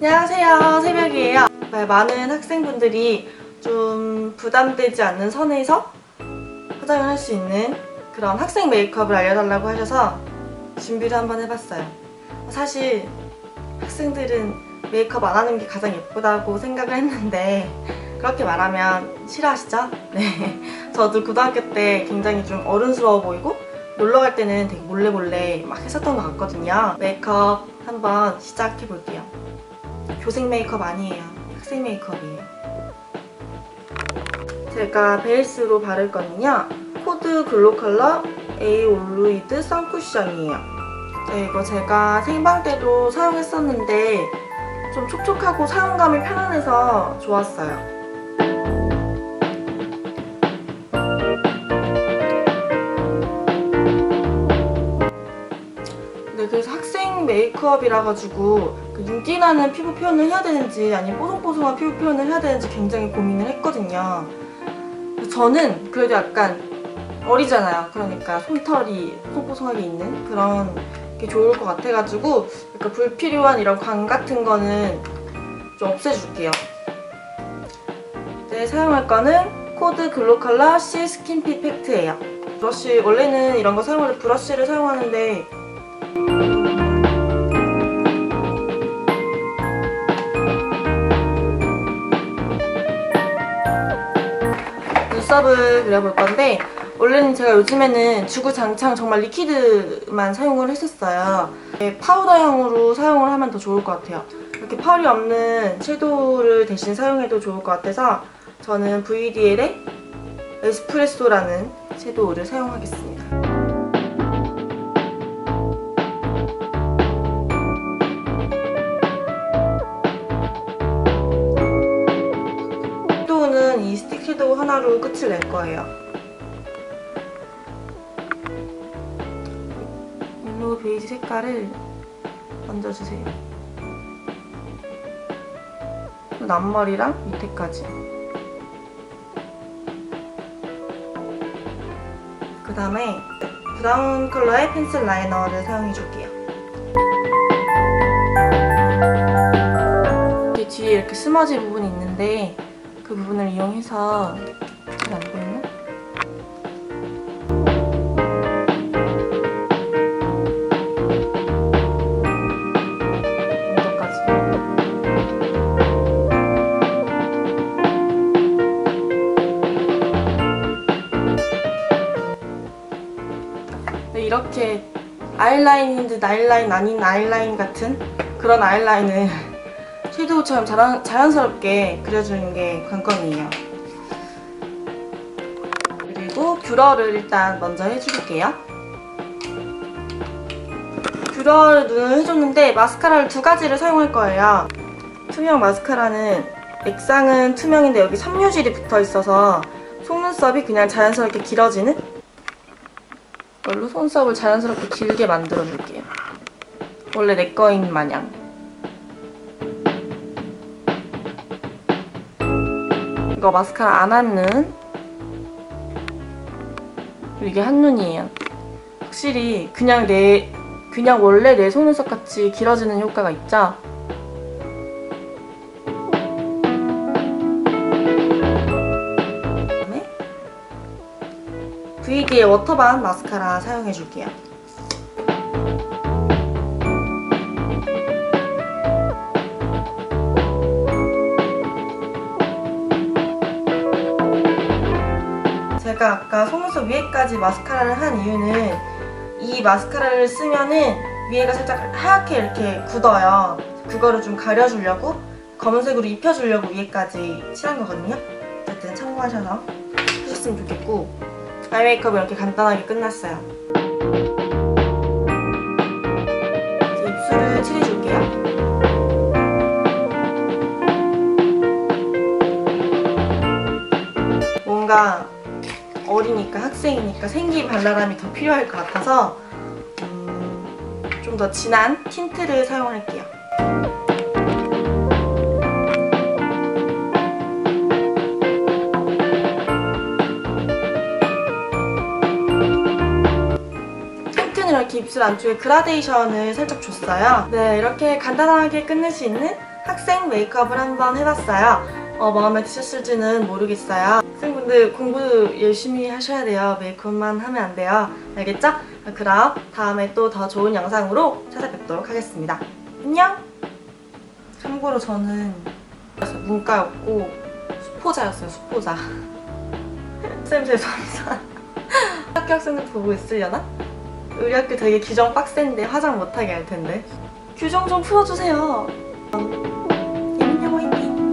안녕하세요. 새벽이에요. 네, 많은 학생분들이 좀 부담되지 않는 선에서 화장을 할 수 있는 그런 학생 메이크업을 알려달라고 하셔서 준비를 한번 해봤어요. 사실 학생들은 메이크업 안 하는 게 가장 예쁘다고 생각을 했는데 그렇게 말하면 싫어하시죠? 네. 저도 고등학교 때 굉장히 좀 어른스러워 보이고 놀러 갈 때는 되게 몰래 몰래 막 했었던 것 같거든요. 메이크업 한번 시작해 볼게요. 교생 메이크업 아니에요. 학생 메이크업이에요. 제가 베이스로 바를 거는요. 코드 글로 컬러 A 올루이드 선쿠션이에요. 네, 이거 제가 생방 때도 사용했었는데 좀 촉촉하고 사용감이 편안해서 좋았어요. 메이크업이라 가지고 그 윤기나는 피부 표현을 해야 되는지 아니면 뽀송뽀송한 피부 표현을 해야 되는지 굉장히 고민을 했거든요. 저는 그래도 약간 어리잖아요. 그러니까 솜털이 뽀송뽀송하게 있는 그런 게 좋을 것 같아가지고 약간 불필요한 이런 광 같은 거는 좀 없애줄게요. 네, 사용할 거는 코드 글로 컬러 C 스킨핏 팩트예요. 브러쉬 원래는 이런 거 사용할 때 브러쉬를 사용하는데 눈썹을 그려볼 건데 원래는 제가 요즘에는 주구장창 정말 리퀴드만 사용을 했었어요. 네, 파우더형으로 사용을 하면 더 좋을 것 같아요. 이렇게 펄이 없는 섀도우를 대신 사용해도 좋을 것 같아서 저는 VDL의 에스프레소라는 섀도우를 사용하겠습니다. 섀도우는 이 섀도우 하나로 끝을 낼 거예요. 옐로우 베이지 색깔을 얹어주세요. 앞머리랑 밑에까지. 그 다음에 브라운 컬러의 펜슬 라이너를 사용해줄게요. 뒤에 이렇게 스머지 부분이 있는데 그 부분을 이용해서 잘 안 보이나? 네, 이렇게 아이라인인데 나일라인 아닌 아이라인 같은 그런 아이라인을 섀도우처럼 자연, 자연스럽게 그려주는 게 관건이에요. 그리고 뷰러를 일단 먼저 해줄게요. 뷰러를 눈을 해줬는데 마스카라를 두 가지를 사용할 거예요. 투명 마스카라는 액상은 투명인데 여기 섬유질이 붙어 있어서 속눈썹이 그냥 자연스럽게 길어지는 이걸로 속눈썹을 자연스럽게 길게 만들어 줄게요. 원래 내 거인 마냥. 이거 마스카라 안 한 눈. 이게 한눈이에요. 확실히 그냥 내 그냥 원래 내 속눈썹 같이 길어지는 효과가 있죠? VD의 워터밤 마스카라 사용해줄게요. 제가 아까 속눈썹 위에까지 마스카라를 한 이유는 이 마스카라를 쓰면은 위에가 살짝 하얗게 이렇게 굳어요. 그거를 좀 가려주려고 검은색으로 입혀주려고 위에까지 칠한 거거든요. 어쨌든 참고하셔서 하셨으면 좋겠고 아이 메이크업 이렇게 간단하게 끝났어요. 입술을 칠해줄게요. 뭔가 어리니까 학생이니까 생기 발랄함이 더 필요할 것 같아서 음, 좀더 진한 틴트를 사용할게요. 이렇게 입술 안쪽에 그라데이션을 살짝 줬어요. 네, 이렇게 간단하게 끝낼 수 있는 학생 메이크업을 한번 해봤어요. 어, 마음에 드셨을지는 모르겠어요. 학생분들 공부 열심히 하셔야 돼요. 메이크업만 하면 안 돼요. 알겠죠? 그럼 다음에 또 더 좋은 영상으로 찾아뵙도록 하겠습니다. 안녕! 참고로 저는 문과였고 수포자였어요, 수포자. 쌤 죄송합니다. 학교 학생들 보고 있으려나? 우리 학교 되게 규정 빡센데 화장 못하게 할 텐데. 규정 좀 풀어주세요. 예민형 화이팅!